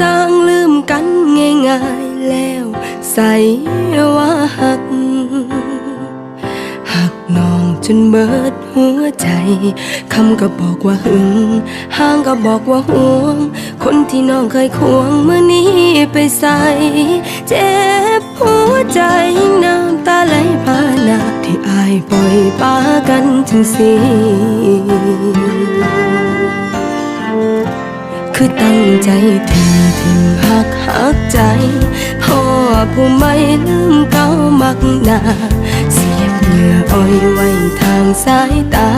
สร้างลืมกันง่ายๆแล้ว ใส่ว่าหัก หักน้องจนเบิดหัวใจ คำก็บอกว่าหึงห้างก็บอกว่าห่วง คนที่น้องเคยควงเมื่อนี้ไปใส่ เจ็บหัวใจน้ำตาไหลพานาที่อายปล่อยปากันถึงสิ คือตั้งใจถึงถึงหักหักใจ พ่อผู้ไม่ลืมเก่ามักหนาเสียบเหงื่ออ้อยไว้ทางสายตา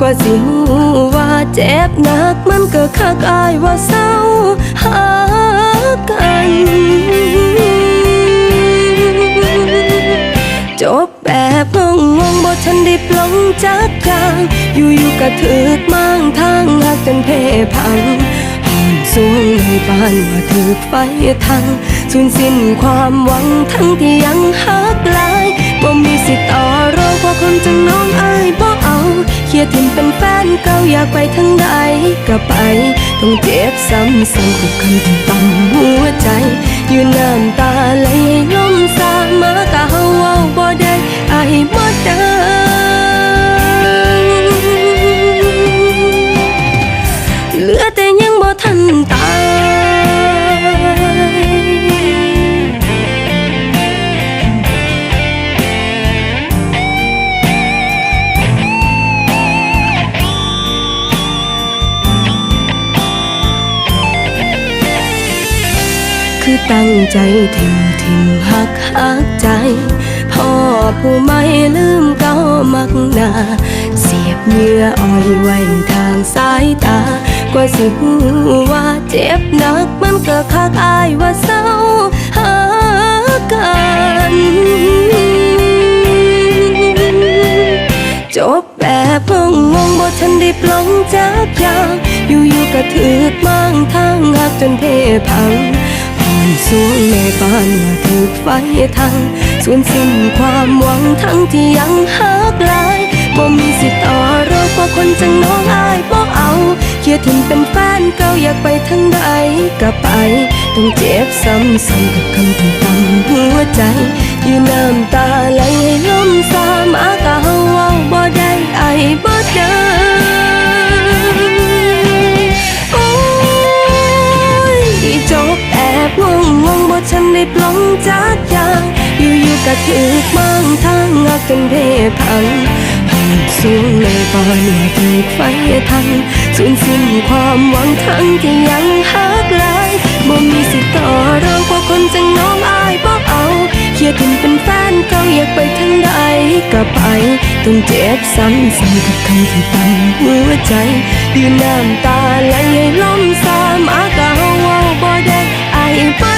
กว่าสิหูว่าเจ็บหนักมันก็คักอายว่าเศร้าหากันจบแบบงงงงบ่ทันได้ปลงจากกลางอยู่ๆก็ถึกมั่งทางหักจนเพพัง สวงในบ้านว่าถือไฟทังสูญสิ้นความหวังทั้งที่ยังหักหลายบ่มีสิทธิ์ต่อรองเพราะคนจังน้องอายบ่เอาเคลียร์ทิมเป็นแฟนเก่าอยากไปทางใดก็ไป ต้องเจ็บซ้ำซ้ำกับคำที่ต่ำหัวใจ อยู่น้ำตาไหล ตั้งใจทิมทิมหักหักใจ พ่อผู้ไม่ลืมเก่ามักนา เสียบเยื่ออ้อยไว้ทางสายตา กว่าสิหูว่าเจ็บหนักมันก็คักอายว่าเศร้าหากันจบแบบงงงงบ่ทันได้ปลงจากยางอยู่ๆก็ถึกมั่งทางหักจนเพพัง ผ่อนสวงในบ้านว่าถึกไฟทังสูญสิ้นความหวังทั้งที่ยังหักหลายบ่มีสิทธิ์ต่อรองเพราคนจังน้องอายบ่เอาเคียร์ทิมเป็นแฟนเก่าอยากไปทางใดก็ไป ต้องเจ็บซ้ำๆกับคำที่ต่ำหัวใจ อยู่น้ำตาไหลให้ลมสามากะเฮาเว้าบ่ได้ไอบ่ได้โลงจากอยางอยู่ๆก็ถึกมั่งทางงักจนเพพังหอนสูงในปานว่าถึกไฟทังสูญสิ้นความหวังทั้งที่ยังหักหลายบ่มีสิทธิ์ต่อรองเพราะคนจังน้องอายบ่เอาเคียร์ทิมเป็นแฟนเก่าอยากไปทางใดก็ไปต้องเจ็บซ้ำซ้ำกับคำที่ต่ำหัวใจอยู่น้ำตาไหลให้ลมสามอากาเฮาว้าบ่ได้อายได้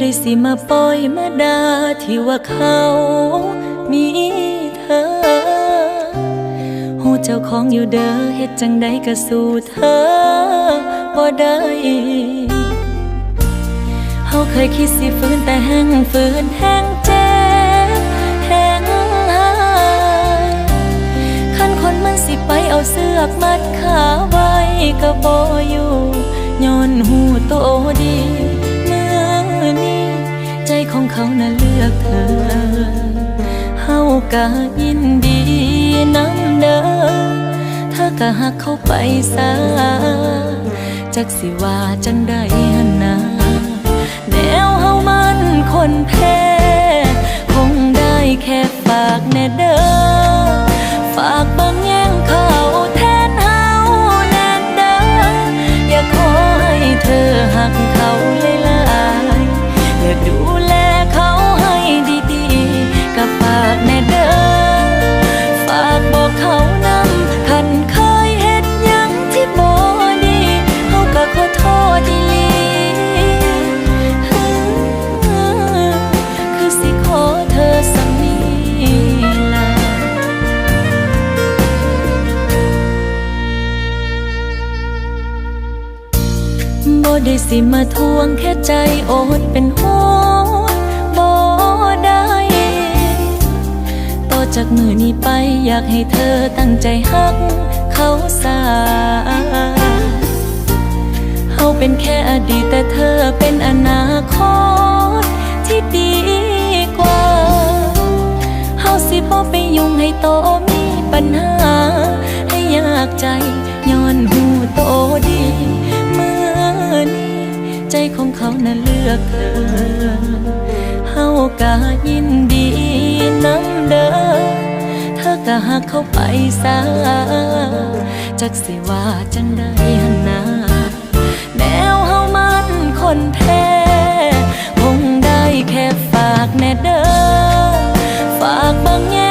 ได้สิมาปล่อยมาดาที่ว่าเขามีเธอหูเจ้าของอยู่เด้อเฮ็ดจังใดก็สู้เธอบ่ได้เฮาเคยคิดสิฝืนแต่แห้งฝืนแห้งเจ็บแห้งหายคันคนมันสิไปเอาเสือกมัดขาไว้ก็บ่อยู่ย้อนหูโตดี เขาน่ะเลือกเธอเฮากะยินดีน้ำเด้อถ้ากะหักเข้าไปซะจักสิว่าจังใดหันนา สิมาทวงแค่ใจโอดเป็นห่วงบ่ได้ต่อจากมือนี้ไปอยากให้เธอตั้งใจฮักเขาสาเฮาเป็นแค่อดีตแต่เธอเป็นอนาคตที่ดีกว่าเฮาสิบ่ไปยุ่งให้โตมีปัญหาให้ยากใจ ลือกเธอเฮากะยินดีน้ำเด้อเธอก็หักเข้าไปซะจักสิว่าจังได้หันนาแนวเฮามันคนแพ้คงได้แค่ฝากแน่เด้อฝากบางแย่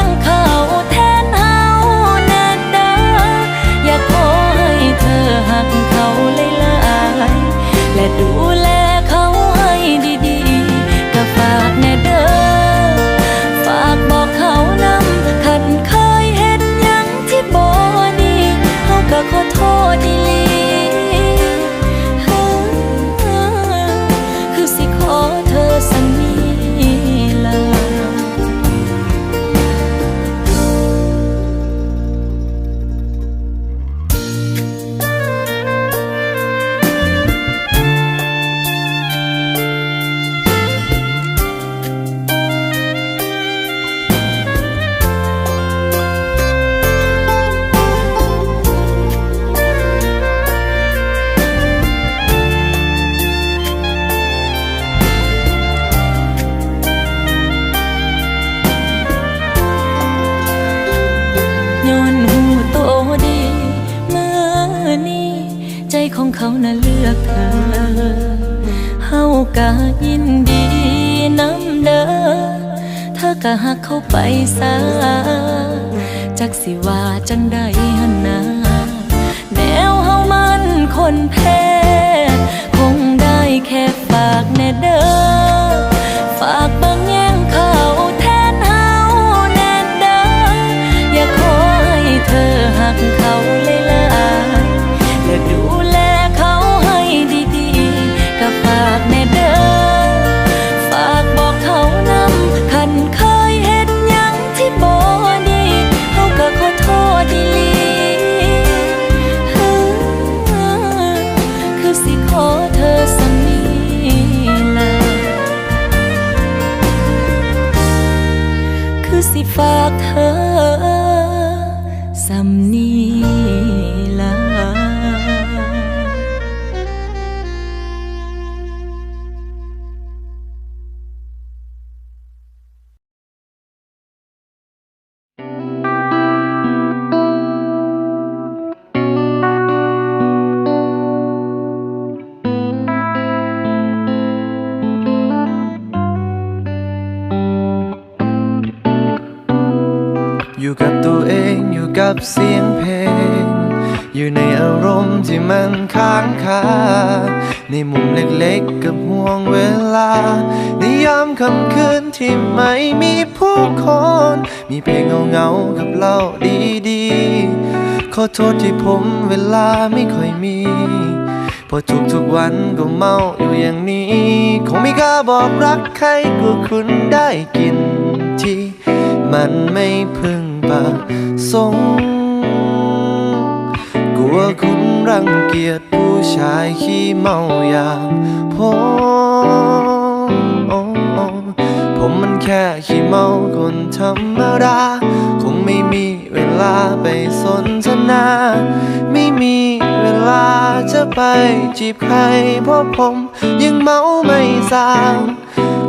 เขาน่ะเลือกเธอเฮากะยินดีน้ำเด้อเธอก็หักเขาไปซะจักสิว่าจังได้หันนาแนวเฮามันคนแพ้คงได้แค่ฝากแน่เด้อฝาก ๆ กับเสียงเพลง อยู่ในอารมณ์ที่มันค้างคา ในมุมเล็กๆกับห่วงเวลา ในยามค่ำคืนที่ไม่มีผู้คน มีเพลงเงาๆกับเราดีๆ ขอโทษที่ผมเวลาไม่ค่อยมีเพราะทุกๆวันก็เมาอยู่อย่างนี้ คงไม่กล้าบอกรักใครกลัวคุณได้กินที่มันไม่พึง ประสงกลัวคุณรังเกียจผู้ชายขี้เมาอย่างผมผมมันแค่ขี้เมาคนธรรมดา คงไม่มีเวลาไปสนทนา ไม่มีเวลาจะไปจีบใคร เพราะผมยังเมาไม่สาง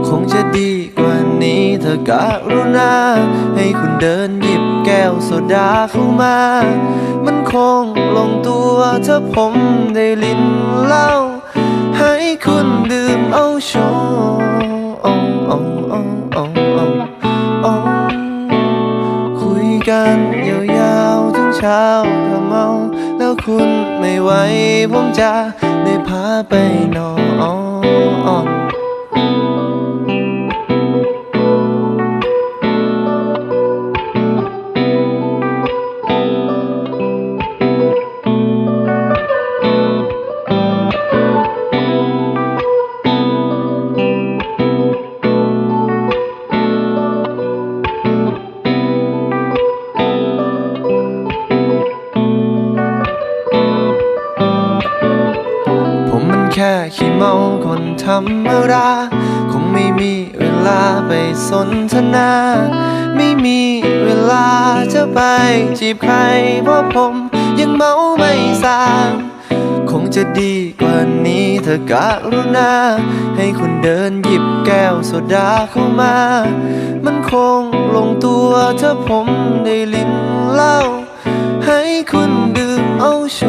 คงจะดีกว่านี้เธอการุณา ให้คุณเดินหยิบ แก้วโซดาเข้ามา มันคงลงตัวถ้าผมได้ลิ้นเหล้าให้คุณดื่มเอาโชว์เอคุยกันยาวๆถึงเช้าถ้าเมา แล้วคุณไม่ไหวผมจะได้พาไปนอน แค่ขี้เมาคนธรรมดาคงไม่มีเวลาไปสนทนา ไม่มีเวลาจะไปจีบใครเพราะผมยังเมาไม่สางคงจะดีกว่านี้เธอการุณา ให้คุณเดินหยิบแก้วโซดาเข้ามา มันคงลงตัวถ้าผมได้ลิ้นเหล้าให้คุณดื่มเอาโช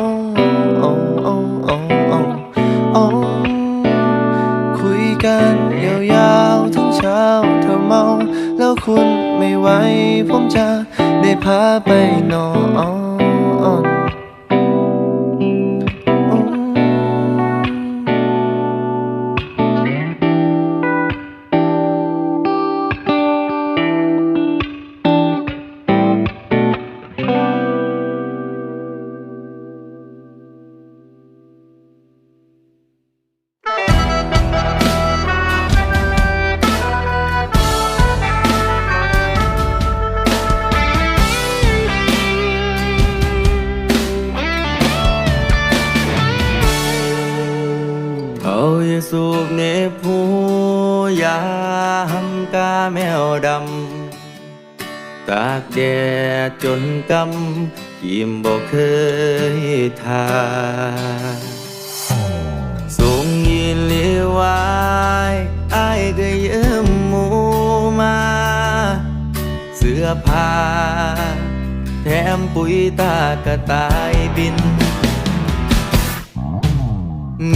ว์ เอาเอาเอคุยกันยาวๆทั้งเช้าเธอเมา แล้วคุณไม่ไหวผมจะได้พาไปนอนำตากจนกำยิ้มบอกเคยทาสูงยินเลียวายอายก็ยืมหมูมา เสื้อผ้า แถมปุ๋ยตากระต่ายบิน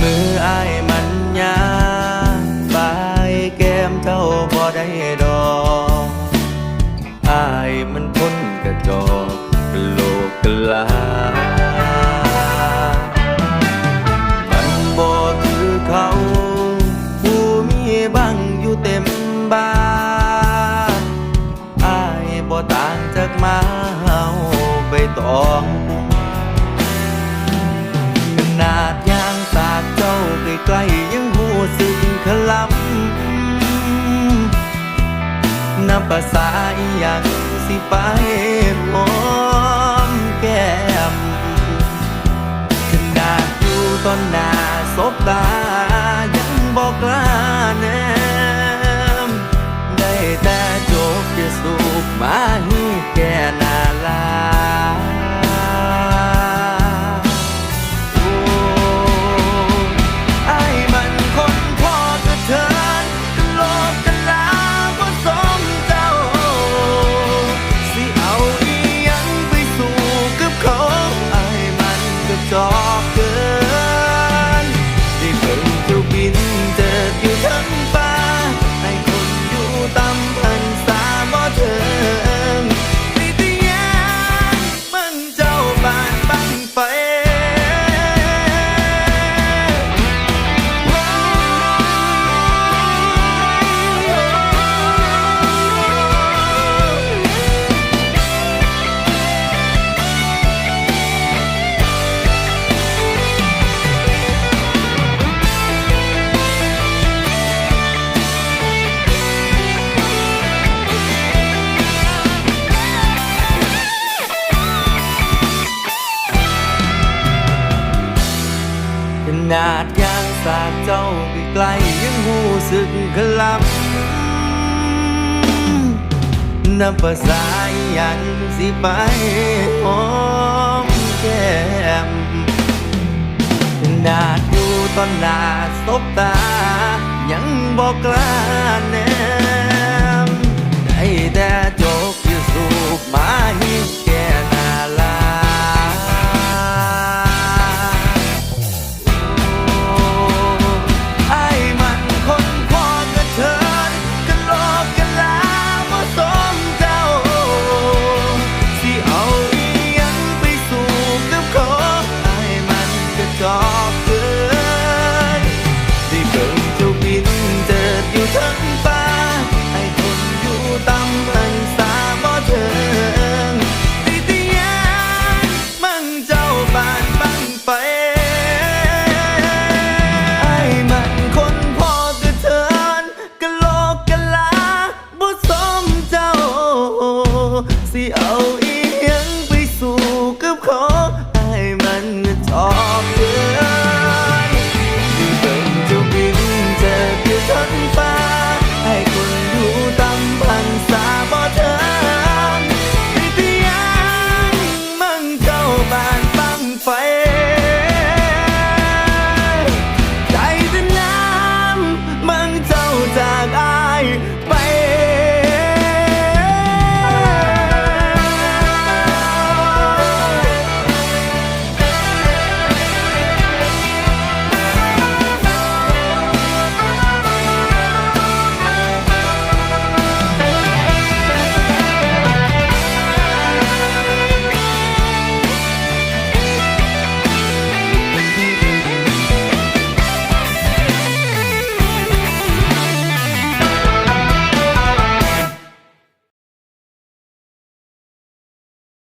มือไอายมันยาบายแก้มเท่าบ่ได้ดอก ต่างจากมาเฮาไปตองขนาดยางสากเจ้าใกล้ๆยังหูสึกขลำนับภาษาอีหยังสิไปหอมแก้มขนาดอยู่ตอนหน้าศบตายังบอกกล้าแนมได้แต่จกจะสูบ มาให้แก่น ยางสากเจ้าใกลยังหูสึกขลับนับภาษาอหยังสิไปหอมแก้มนาดดูตอนหน้าสบตา ยังบอกกล้าแนมได้แต่จกอยู่สูบมาหิ